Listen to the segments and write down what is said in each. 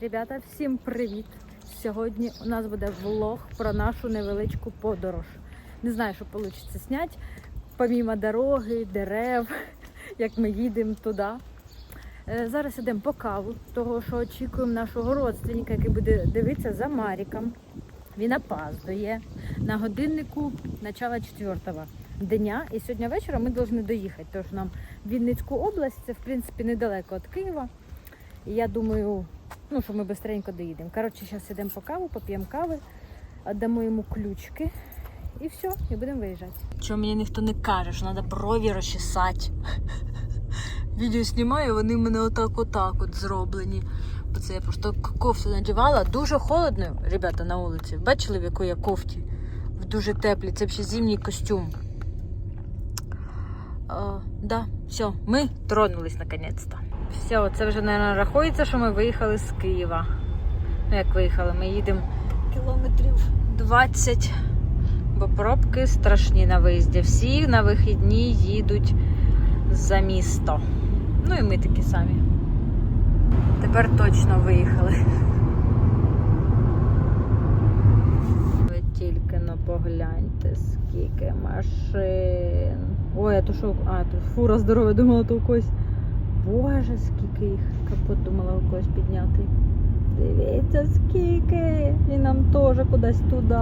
Ребята, всім привіт! Сьогодні у нас буде влог про нашу невеличку подорож. Не знаю, що вийде зняти, помімо дороги, дерев, як ми їдемо туди. Е, Зараз йдемо по каву, того що очікуємо нашого родственника, який буде дивитися за Маріком. Він опаздує. На годиннику начало четвертого дня. І сьогодні вечором ми повинні доїхати. Тож нам в Вінницьку область, це в принципі недалеко від Києва. Я думаю, ну, що ми швидко доїдемо. Коротше, зараз йдемо по каву, поп'ємо кави, віддамо йому ключки і все, і будемо виїжджати. Чого мені ніхто не каже, що треба брові розчесати. Відео знімаю, вони в мене отак отак от зроблені. Бо це я просто кофту надівала. Дуже холодно, ребята, на вулиці. Бачили, в яку я кофті? В дуже теплі. Це ще зимній костюм. А, да, все, ми тронулись наконець-то. Все, це вже, мабуть, рахується, що ми виїхали з Києва. Ну, як виїхали, ми їдемо кілометрів 20, бо пробки страшні на виїзді. Всі на вихідні їдуть за місто. Ну і ми такі самі. Тепер точно виїхали. Ви тільки но погляньте, скільки машин. Ой, а то що? А, то фура здорова, думала, то у когось. Боже, скільки їх капот думала у когось підняти. Дивіться, скільки. І нам теж кудись туди.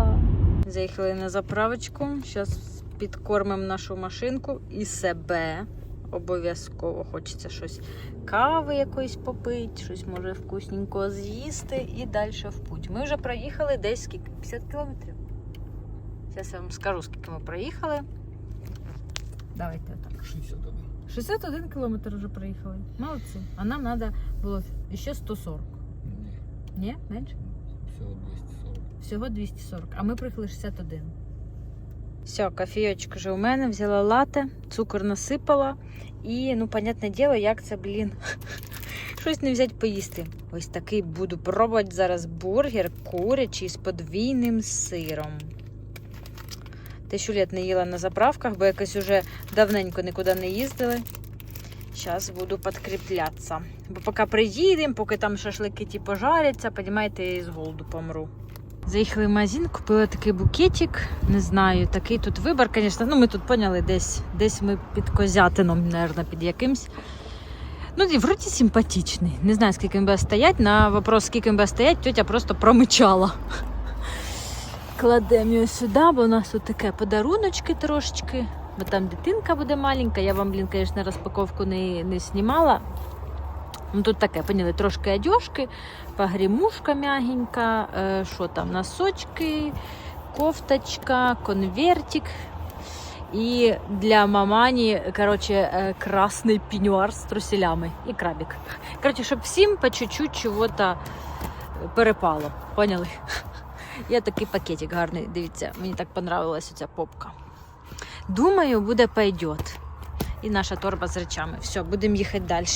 Заїхали на заправочку. Зараз підкормимо нашу машинку і себе. Обов'язково хочеться щось кави якоїсь попити, щось може вкусненького з'їсти і далі в путь. Ми вже проїхали десь скільки? 50 кілометрів. Зараз я вам скажу, скільки ми проїхали. Давайте отак. 61. 61 кілометр вже проїхали. Молодці. А нам треба було ще 140. Ні, Ні? Менше? всього 240. Всього 240. А ми приїхали 61. Все, кофійочка вже у мене, взяла лате, цукор насипала. І, ну, понятне діло, як це, блін. Щось не взяти поїсти. Ось такий буду пробувати зараз бургер курячий з подвійним сиром. Тисячу літ не їла на заправках, бо якось уже давненько нікуди не їздили. Зараз буду підкріплятися. Бо поки приїдемо, поки там шашлики ті пожаряться, понімаєте, я з голоду помру. Заїхали в магазин, купили такий букетик. Не знаю, такий тут вибір, звісно. Ну, ми тут поняли, десь десь ми під козятином, мабуть, під якимсь. Ну, і вроді симпатичний. Не знаю, скільки він буде стояти. На вопрос, скільки він буде стояти, тетя просто промичала. Кладемо його сюди, бо у нас тут таке подаруночки трошечки. Бо там дитинка буде маленька. Я вам, блін, звісно, розпаковку не, не знімала. Ну, тут таке, поняли, трошки одежки, погремушка мягенька, е, що там, носочки, кофточка, конвертик. І для мамані, короче, е, красний пеньюар з труселями і крабик. Короче, щоб всім по чуть-чуть чого-то перепало. Поняли? Є такий пакетик гарний. Дивіться, мені так понравилась ця попка. Думаю, буде пойдет. І наша торба з речами. Все, будемо їхати далі.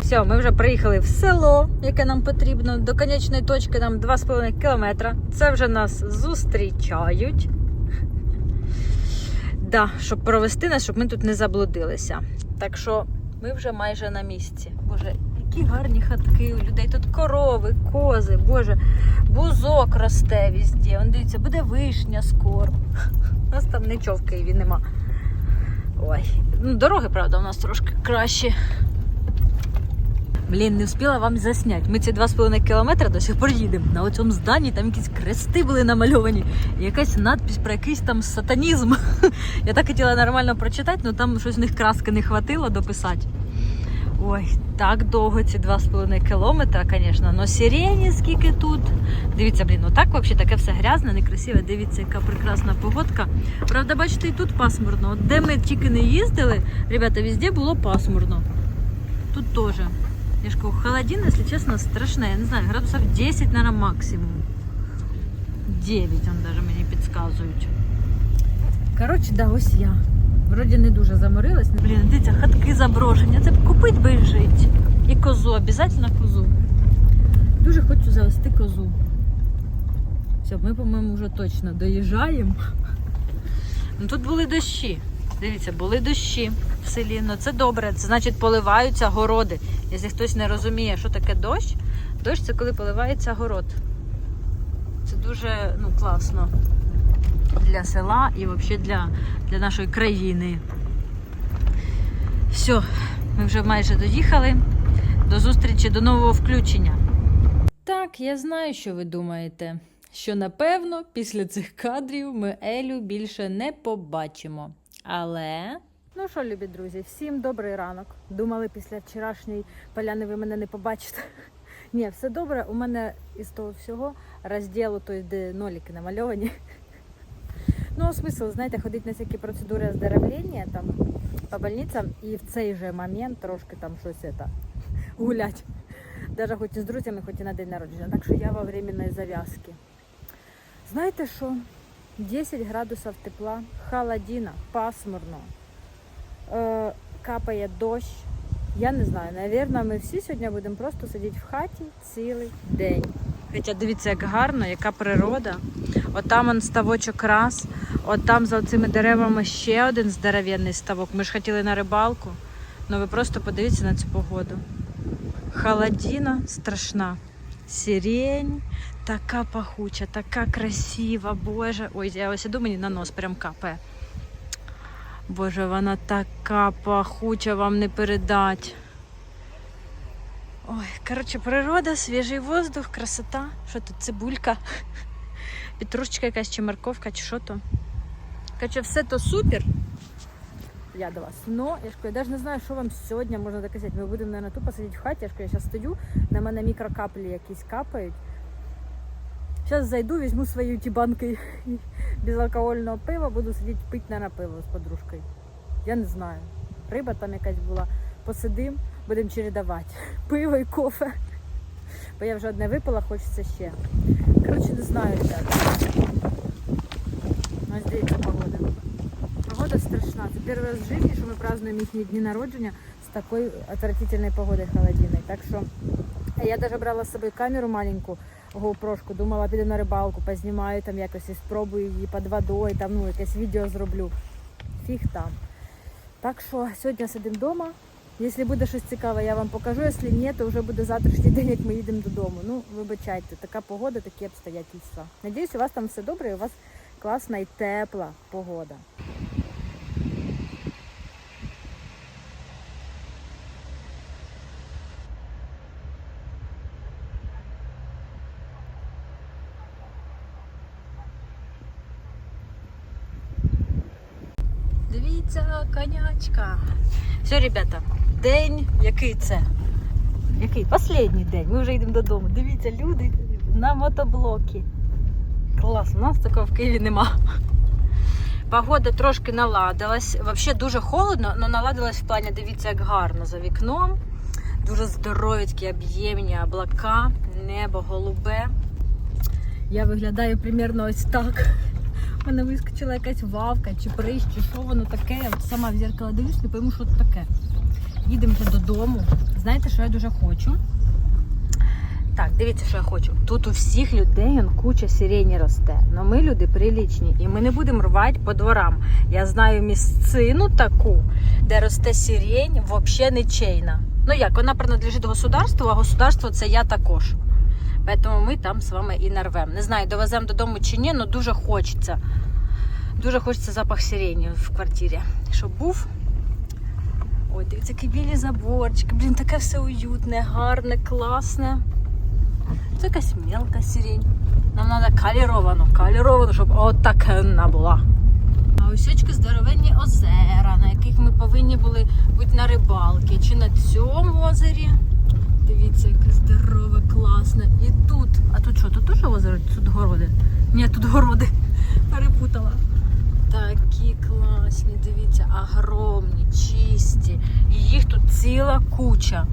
Все, ми вже приїхали в село, яке нам потрібно. До конечної точки нам 2,5 кілометра. Це вже нас зустрічають. Да, щоб провести нас, щоб ми тут не заблудилися. Так що ми вже майже на місці. Боже, які гарні хатки у людей. Тут корови, кози, боже, бузок росте везде. Он дивіться, буде вишня скоро. У нас там нічого в Києві нема. Ой, ну дороги, правда, у нас трошки кращі. Блін, не встигла вам засняти. Ми ці 2,5 кілометри до сих пор їдемо. На оцьому зданні там якісь крести були намальовані. Якась надпись про якийсь там сатанізм. Я так хотіла нормально прочитати, але там щось в них краски не хватило дописати. Ой, так довго ці 2,5 кілометра, звісно. Но сирені скільки тут. Дивіться, блін, ну так взагалі таке все грязне, некрасиве. Дивіться, яка прекрасна погодка. Правда, бачите, і тут пасмурно. От де ми тільки не їздили, ребята, везде було пасмурно. Тут теж. Я холодина, если честно, страшная. Я не знаю, градусов 10, наверное, максимум. 9, он даже мені підказують. Коротше, да, ось я. Вроді не дуже заморилась. Блін, дивіться, хатки заброшені. Це купить би і жити. І козу, обов'язково козу. Дуже хочу завести козу. Все, ми, по-моєму, вже точно доїжджаємо. Ну тут були дощі. Дивіться, були дощі в селі. Ну це добре. Це значить поливаються городи. Якщо хтось не розуміє, що таке дощ, дощ це коли поливається город. Це дуже ну, класно для села і взагалі для, для нашої країни. Все, ми вже майже доїхали. До зустрічі, до нового включення. Так, я знаю, що ви думаєте. Що напевно після цих кадрів ми Елю більше не побачимо. Але. Ну що, любі друзі, всім добрий ранок. Думали, після вчорашньої поляни ви мене не побачите. Ні, все добре. У мене із того всього розділу, той, де ноліки намальовані. Ну, смисл, знаєте, ходити на всякі процедури оздоровлення там по больницям і в цей же момент трошки там щось это, гулять. Даже хоч і з друзями, хоч і на день народження. Так що я во временної зав'язки. Знаєте що? 10 градусів тепла, холодина, пасмурно, е, капає дощ. Я не знаю, навірно, ми всі сьогодні будемо просто сидіти в хаті цілий день. Хоча дивіться, як гарно, яка природа. От там он ставочок раз, от там за цими деревами ще один здоровенний ставок. Ми ж хотіли на рибалку. Ну ви просто подивіться на цю погоду. Холодина страшна. Сирень, така пахуча, така красива, Боже. Ой, я ось іду мені на нос прям капає. Боже, вона така пахуча, вам не передать. Ой, коротше, природа, свіжий воздух, красота. Що тут, цибулька? Петрушечка якась чи морковка, чи що то. Короче, все то супер. Я до вас. Но я ж кажу, я навіть не знаю, що вам сьогодні можна доказати. Ми будемо, наверное, тупо сидіти в хаті. Я ж кажу, я зараз стою, на мене мікрокаплі якісь капають. Зараз зайду, візьму свої ті банки безалкогольного пива, буду сидіти пити на пиво з подружкою. Я не знаю. Риба там якась була. Посидим, будемо чередувати. Пиво і кофе. Бо я вже одне випила, хочеться ще. Коротше, не знаю, ребята. Ось дивіться погода. Погода страшна. Це перший раз в житті, що ми празднуємо їхні дні народження з такою отвратительною погодою холодиною. Так що я навіть брала з собою камеру маленьку, GoPro-шку, думала, піду на рибалку, познімаю там якось і спробую її під водою, там ну якесь відео зроблю. Фіг там. Так що сьогодні сидимо вдома. Якщо буде щось цікаве, я вам покажу. Якщо ні, то вже буде завтрашній день, як ми їдемо додому. Ну, вибачайте, така погода, такі обстоятельства. Надіюсь, у вас там все добре, і у вас класна і тепла погода. Дивіться, конячка. Все, ребята, день, який це? Який? Последній день. Ми вже йдемо додому. Дивіться, люди на мотоблокі. Клас, у нас такого в Києві нема. Погода трошки наладилась. Взагалі дуже холодно, але наладилась в плані, дивіться, як гарно за вікном. Дуже здорові такі об'ємні облака, небо голубе. Я виглядаю примерно ось так. Мене вискочила якась вавка чи прищ, чи що воно таке. Я сама в зеркало дивлюсь, не пойму, що це таке. Їдемо вже додому. Знаєте, що я дуже хочу? Так, дивіться, що я хочу. Тут у всіх людей он, куча сирені росте. Но ми люди прилічні, і ми не будемо рвати по дворам. Я знаю місцину таку, де росте сирень, взагалі нічейна. Ну як, вона принадлежить государству, а государство це я також. Тому ми там з вами і нарвемо. Не знаю, довеземо додому чи ні, але дуже хочеться. Дуже хочеться запах сирені в квартирі. Щоб був. Ой, дивіться, які білі заборчики. Блін, таке все уютне, гарне, класне. Це якась мелка сирень. Нам треба каліровану, каліровану, щоб отака вона була. А ось очки здоровенні озера, на яких ми повинні були бути на рибалки. Чи на цьому озері. Дивіться, яке здорове, класне. І тут. А тут що? Тут теж озеро? Тут городи? Ні, тут городи. Перепутала. Такі класні, дивіться, огромні, чисті. І їх тут ціла куча.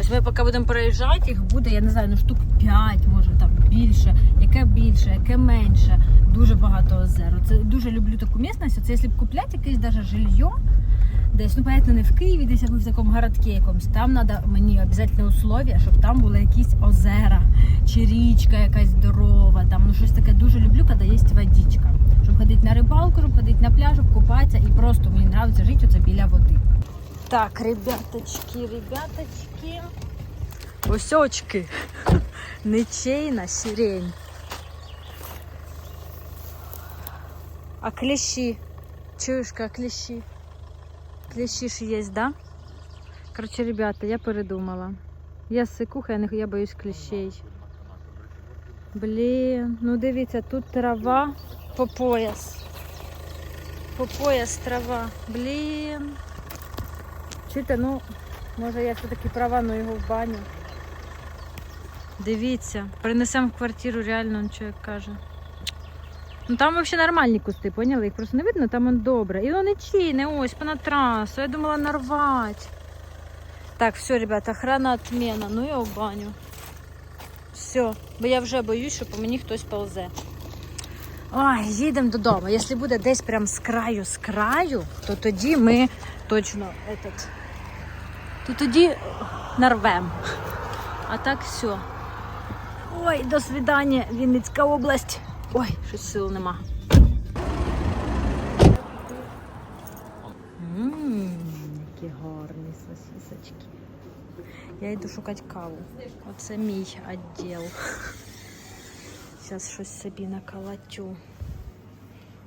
Ось ми поки будемо переїжджати, їх буде, я не знаю, ну штук 5, може там більше, яке більше, яке менше. Дуже багато озер. Це дуже люблю таку місцевість. Це якщо б купляти якесь даже жилье, десь, ну, понятно, не в Києві, десь або в такому городці якомусь. Там треба мені обов'язково условия, щоб там були якісь озера, чи річка якась здорова, там ну щось таке дуже люблю, коли є водичка. Щоб ходити на рибалку, щоб ходити на пляж, щоб купатися і просто мені подобається жити оце біля води. Так, ребяточки, ребяточки. Ось очки. Ничейна сирень. А клещи? Чуєш, как клещи? Клещи ж є, да? Короче, ребята, я передумала. Я сикуха, я, не, я боюсь клещей. Блін, ну дивіться, тут трава по пояс. По пояс трава. Блін. Чуєте, ну, може я все-таки права, ну його в баню. Дивіться, принесемо в квартиру, реально чоловік каже. Ну там взагалі нормальні кусти, поняли? Їх просто не видно, там он добре. І воно не чийне, ось, понад трасу. Я думала нарвати. Так, все, ребята, охрана отмена. Ну я в баню. Все, бо я вже боюсь, що по мені хтось ползе. Ой, їдемо додому. Якщо буде десь прям з краю, з краю, то тоді ми точно этот, то тоді нарвем. А так все. Ой, до свидання, Вінницька область. Ой, щось сил нема. Ммм, які гарні сосисочки. Я йду шукати каву. Оце мій відділ. Зараз щось собі наколотю.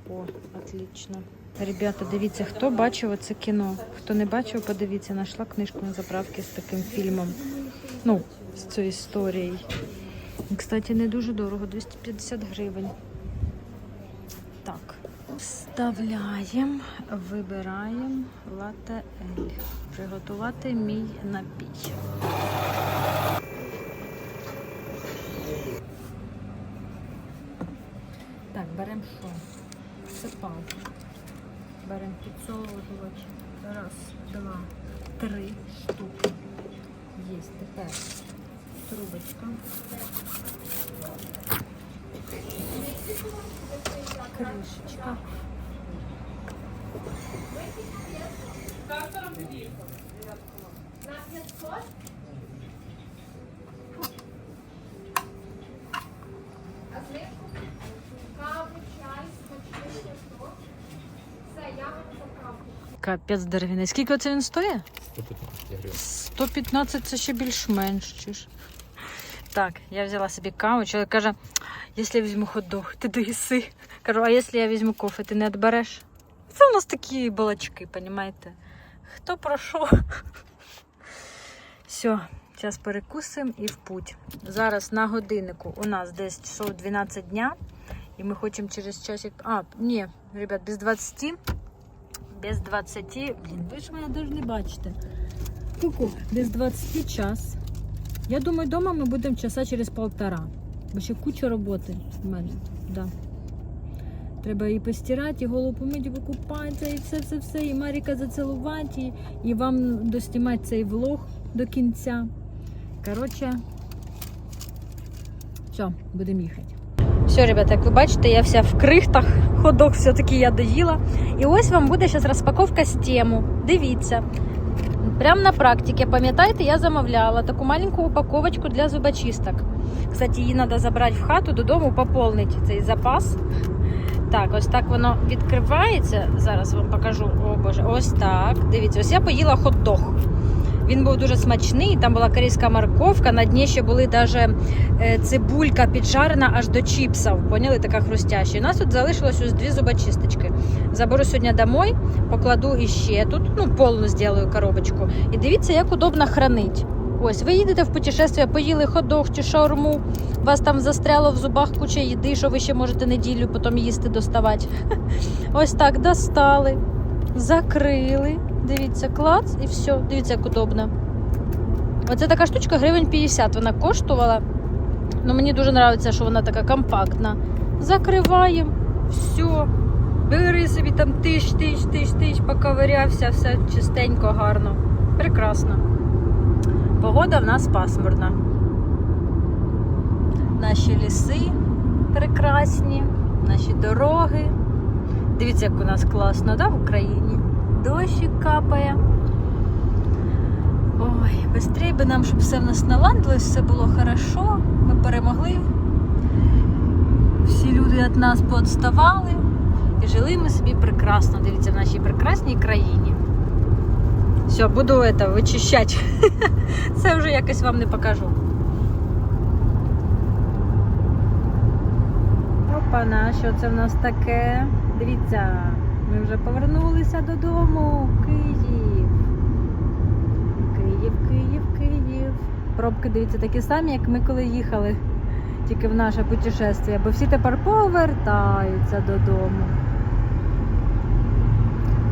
О, отлично. Ребята, дивіться, хто бачив оце кіно. Хто не бачив, подивіться, знайшла книжку на заправки з таким фільмом. Ну, з цією історією. Кстати, не дуже дорого, 250 гривень. Так, вставляємо, вибираємо лате Ель. Приготувати мій напій. Так, беремо що? Сипалку. Беремо підсолоджувач. Раз, два, три штуки. Є тепер трубочка. Кришечка. Капець дерев'яний. Скільки оце він стоїть? 115 гривень. 115 це ще більш-менш. чи ж. Так, я взяла собі каву. Чоловік каже, якщо я візьму хот-дог, ти доїси. Кажу, а якщо я візьму кофе, ти не відбереш? Це у нас такі балачки, розумієте? Хто про що? Все, зараз перекусимо і в путь. Зараз на годиннику у нас десь часов 12 дня. І ми хочемо через часик. А, ні, ребят, без 20. Без 20. Блін, ви ж мене навіть не бачите. Ку-ку, без 20 час. Я думаю, вдома ми будемо часа через полтора. Бо ще куча роботи в мене. Да. Треба і постирати, і голову помити, і покупатися, і все, все, все. І Маріка зацілувати, і, і вам доснімати цей влог до кінця. Коротше, все, будемо їхати. Все, ребята, як ви бачите, я вся в крихтах, ходок все-таки я доїла. І ось вам буде зараз розпаковка з тему. Дивіться. Прямо на практике, пам'ятаєте, я замовляла таку маленьку упаковочку для зубочисток. Кстати, її треба забрати в хату, додому поповнити цей запас. Так, ось так воно відкривається. Зараз вам покажу. О Боже, ось так. Дивіться, ось я поїла хот-дог. Він був дуже смачний, там була корейська морковка, на дні ще були навіть цибулька піджарена аж до чіпсів. Поняли, така хрустяща. У нас тут залишилось ось дві зубочисточки. Заберу сьогодні домой, покладу іще тут, ну, повну зроблю коробочку. І дивіться, як удобно хранить. Ось, ви їдете в путешествие, поїли ходох чи шаурму, вас там застряло в зубах куча їди, що ви ще можете неділю потім їсти доставати. Ось так достали, закрили. Дивіться, клац і все. Дивіться, як удобно. Оце така штучка гривень 50 вона коштувала. Ну, мені дуже подобається, що вона така компактна. Закриваємо, все. Бери собі там тиш, тиш, тиш, тиш, поковирявся, все чистенько, гарно. Прекрасно. Погода в нас пасмурна. Наші ліси прекрасні, наші дороги. Дивіться, як у нас класно, да, в Україні? Дощик капає. Ой, быстрее би нам, щоб все в нас наладилось, все було хорошо, ми перемогли. Всі люди від нас поотставали. І жили ми собі прекрасно. Дивіться, в нашій прекрасній країні. Все, буду это, вичищати. Це вже якось вам не покажу. Опана, що це в нас таке? Дивіться, ми вже повернулися додому. Київ. Київ, Київ, Київ. Пробки, дивіться, такі самі, як ми коли їхали. Тільки в наше путешествие, бо всі тепер повертаються додому.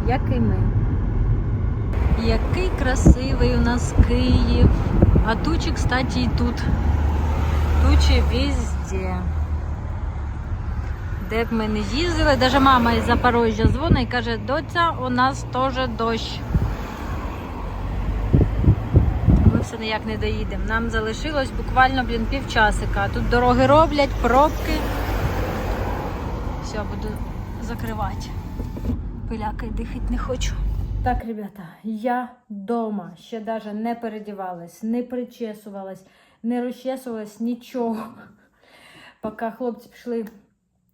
Як і ми. Який красивий у нас Київ. А тучі, кстати, і тут. Тучі везде. Де б ми не їздили, навіть мама із Запорожжя дзвонить і каже, доця, у нас теж дощ. Ми все ніяк не доїдемо. Нам залишилось буквально, блін, півчасика. Тут дороги роблять, пробки. Все, буду закривати. Пилякай дихати не хочу. Так, ребята, я вдома ще навіть не передівалась, не причесувалась, не розчесувалась, нічого. Поки хлопці пішли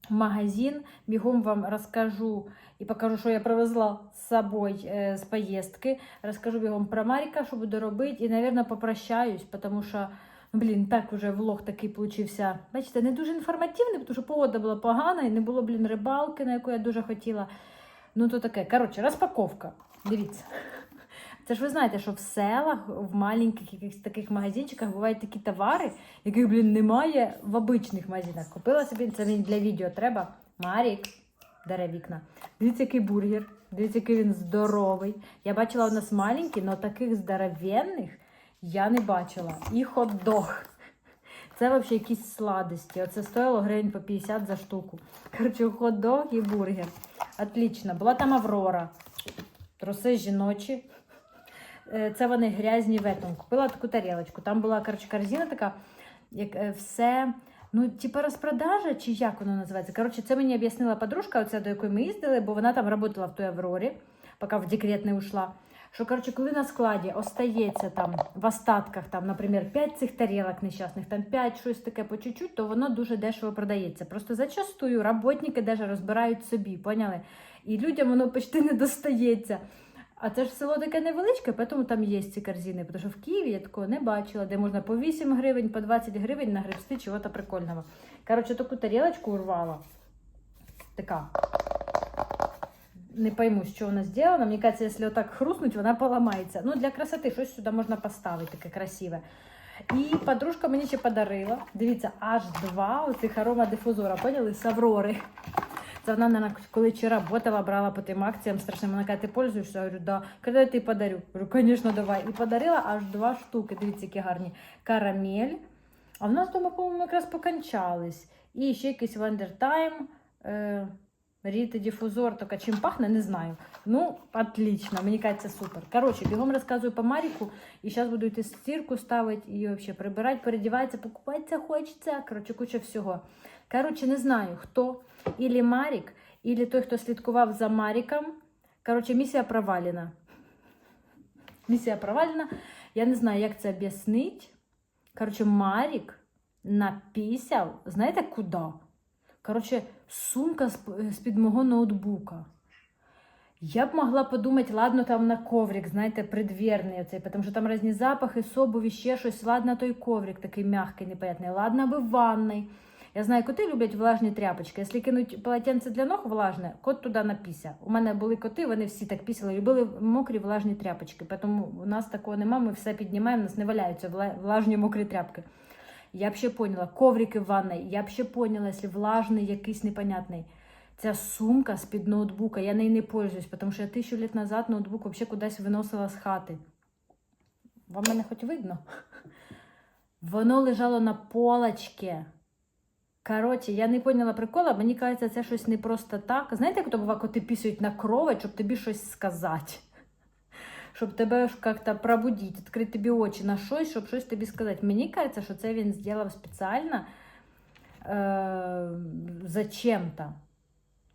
магазин, бігом вам розкажу і покажу, що я привезла з собою з поїздки. Розкажу бігом про Маріка, що буду робити, і, мабуть, попрощаюсь, тому що, ну, блін, так уже влог такий получився. Бачите, не дуже інформативний, тому що погода була погана і не було, блін, рибалки, на яку я дуже хотіла. Ну, то таке. Коротше, розпаковка. Дивіться. Це ж ви знаєте, що в селах, в маленьких якихось таких магазинчиках бувають такі товари, яких, блін, немає в обичних магазинах. Купила собі, це для відео треба. Марік, даре вікна. Дивіться, який бургер. Дивіться, який він здоровий. Я бачила у нас маленький, але таких здоровенних я не бачила. І хот-дог. Це взагалі якісь сладості. Оце стоїло гривень по 50 за штуку. Коротше, хот-дог і бургер. Отлично. Була там Аврора. Труси жіночі. Е, Це вони грязні в этом. Купила таку тарілочку. Там була коротше, корзина така, як е, все. Ну, типа розпродажа, чи як воно називається? Коротше, це мені об'яснила подружка, оця, до якої ми їздили, бо вона там працювала в той Аврорі, поки в декрет не ушла. Що, коротше, коли на складі остається там в остатках, там, наприклад, 5 цих тарілок нещасних, там 5 щось таке по чуть-чуть, то воно дуже дешево продається. Просто зачастую роботники даже розбирають собі, поняли? І людям воно почти не достається. А це ж село таке невеличке, тому там є ці корзини. Тому що в Києві я такого не бачила, де можна по 8 гривень, по 20 гривень нагребсти чого-то прикольного. Коротше, таку тарілочку урвала. Така. Не пойму, чого вона зроблена. Мені кажется, якщо отак хруснуть, вона поламається. Ну, для красоти щось сюди можна поставити, таке красиве. І подружка мені ще подарила. Дивіться, аж два оцих аромадифузора, поняли? З Аврори. Це вона, наверное, коли чи работала, брала по тим акціям страшним. Вона каже, ти пользуєшся? Я говорю, да. Коли я тобі подарю? Говорю, звісно, давай. І подарила аж два штуки. Дивіться, які гарні. Карамель. А в нас дома, по-моєму, якраз покончались. І ще якийсь Time. Е, Ріти дифузор, тільки чим пахне, не знаю. Ну, отлично, мені кажеться супер. Коротше, бігом розказую по Маріку, і зараз буду йти стірку ставити і взагалі прибирати, передіватися, покупатися хочеться. Коротше, куча всього. Коротше, не знаю, хто. Ілі Марік, ілі той, хто слідкував за Маріком. Коротше, місія провалена. Місія провалена. Я не знаю, як це об'яснити. Коротше, Марік напісяв, знаєте куди? Коротше, сумка з-під мого ноутбука. Я б могла подумати, ладно, там на коврик, знаєте, предвірний оцей, тому що там різні запахи, собові, ще щось. Ладно, той коврик такий м'який, непонятний. Ладно, би в ванной. Я знаю, коти люблять влажні тряпочки. Якщо кинуть полотенце для ног влажне, кот туди напіся. У мене були коти, вони всі так пісяли, любили мокрі влажні тряпочки. Тому у нас такого нема, ми все піднімаємо, у нас не валяються влажні мокрі тряпки. Я б ще поняла, коврики в ванной, я б ще поняла, якщо влажний якийсь непонятний. Ця сумка з-під ноутбука, я нею не пользуюсь, тому що я тисячу літ назад ноутбук взагалі кудись виносила з хати. Вам мене хоч видно? Воно лежало на полочці. Коротше, я не поняла прикола, мені кажеться, це щось не просто так. Знаєте, як то буває, коли пісують на кровать, щоб тобі щось сказати? Щоб тебе як-то пробудити, відкрити тобі очі на щось, щоб щось тобі сказати. Мені кажеться, що це він зробив спеціально е- зачем-то.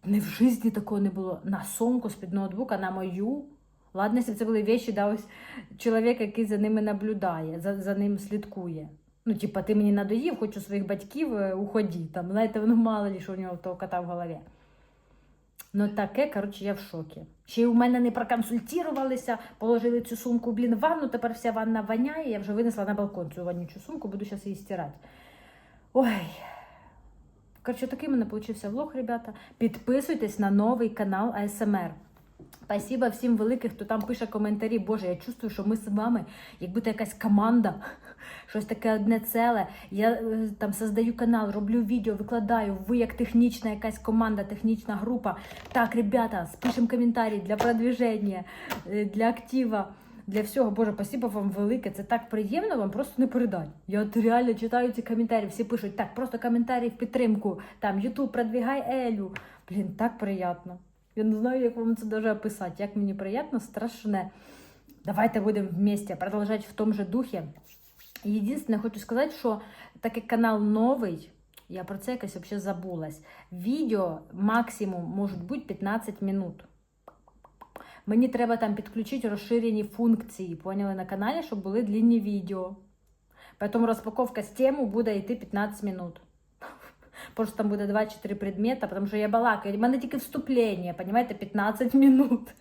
Не в житті такого не було. На сумку з-під ноутбука, на мою. Ладно, якщо це були вещі, да, ось чоловік, який за ними наблюдає, за, за ним слідкує. Ну, типа, ти мені надоїв, хочу своїх батьків, е, уході. Там, знаєте, ну мало що у нього того кота в голові. Ну таке, коротше, я в шокі. Ще й у мене не проконсультувалися, положили цю сумку, блін, в ванну, тепер вся ванна воняє, я вже винесла на балкон цю вонючу сумку, буду зараз її стирати. Ой. Коротше, такий в мене получився влог, ребята. Підписуйтесь на новий канал АСМР. Спасибо всім великим, хто там пише коментарі. Боже, я чувствую, що ми з вами, як будто якась команда, щось таке одне ціле. Я е, там создаю канал, роблю відео, викладаю. Ви як технічна якась команда, технічна група. Так, ребята, спишемо коментарі для продвіження, е, для актива. Для всього, Боже, спасибо вам велике. Це так приємно, вам просто не передать. Я от реально читаю ці коментарі, всі пишуть, так, просто коментарі в підтримку. Там Ютуб, продвігай Елю. Блін, так приємно. Я не знаю, як вам це даже описати. Як мені приємно, страшне. Давайте будемо вместе продовжувати в тому же духі. Єдине, хочу сказати, що так як канал новий, я про це якось взагалі забулась. Відео максимум можуть бути 15 минут. Мені треба там підключити розширені функції, поняли на каналі, щоб були длинні відео. Поэтому розпаковка з тему буде йти 15 минут. Просто там буде 2-3 предмета, тому що я балакаю. У мене тільки вступлення, понимаєте, 15 минут.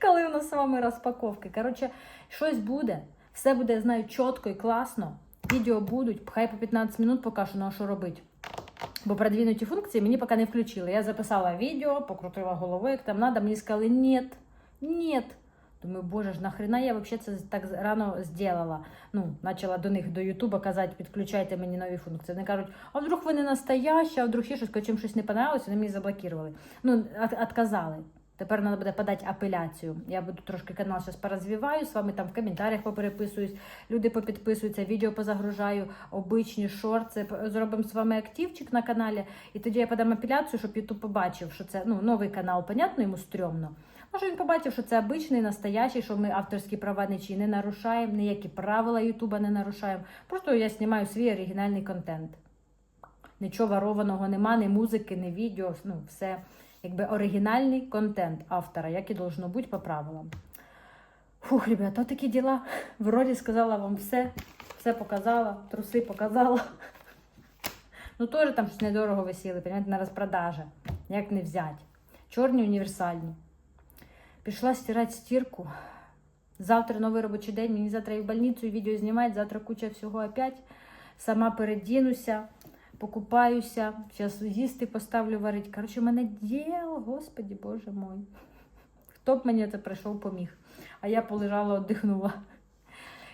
Коли у нас з вами розпаковки. Коротше, щось буде. Все буде, я знаю, чітко і класно. Відео будуть, хай по 15 минут покажу, ну а що робити. Бо продвинуті функції мені поки не включили. Я записала відео, покрутила головою, як там надо, мені сказали нет, нет. Думаю, боже ж, нахрена я вообще це так рано зробила. Ну, почала до них до Ютуба казати, підключайте мені нові функції. Вони кажуть, а вдруг ви не настояща, а вдруг ще щось, чим щось не понравилось, вони мені заблокували. Ну, отказали. Тепер треба буде подати апеляцію. Я буду трошки канал зараз порозвиваю, з вами там в коментарях попереписуюсь, люди попідписуються, відео позагружаю, обичні шорти. Зробимо з вами активчик на каналі. І тоді я подам апеляцію, щоб Ютуб побачив, що це ну, новий канал, понятно, йому стрьомно. Може, він побачив, що це обичний, настоящий, що ми авторські права нічі не нарушаємо, ніякі правила Ютуба не нарушаємо. Просто я знімаю свій оригінальний контент. Нічого ворованого нема, ні музики, ні відео. Ну, все якби оригінальний контент автора, як і должно бути по правилам. Фух, ребята, такі діла. Вроді сказала вам все, все показала, труси показала. Ну, теж там щось недорого висіли, на розпродажі. Як не взяти. Чорні універсальні. Пішла стирати стірку. Завтра новий робочий день, мені завтра і в больницю відео знімати, завтра куча всього опять. Сама передінуся, покупаюся, зараз їсти поставлю варити. Коротше, в мене діло, господі боже мой. Хто б мені це прийшов, поміг. А я полежала, віддихнула.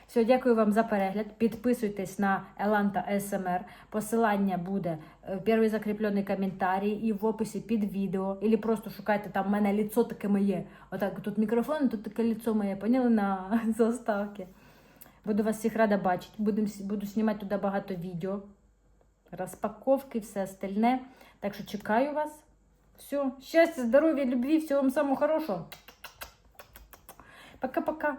Все, дякую вам за перегляд. Підписуйтесь на Еланта СМР. Посилання буде е, в перший закріплений коментарій і в описі під відео. Або просто шукайте там в мене ліцо таке моє. Отак тут мікрофон, тут таке ліцо моє. Поняли на заставки. Буду вас всіх рада бачити. Будем, буду знімати туди багато відео. Розпаковки, все остальне. Так що чекаю вас. Все. Щастя, здоров'я, любві, всього вам самого хорошого. Пока-пока.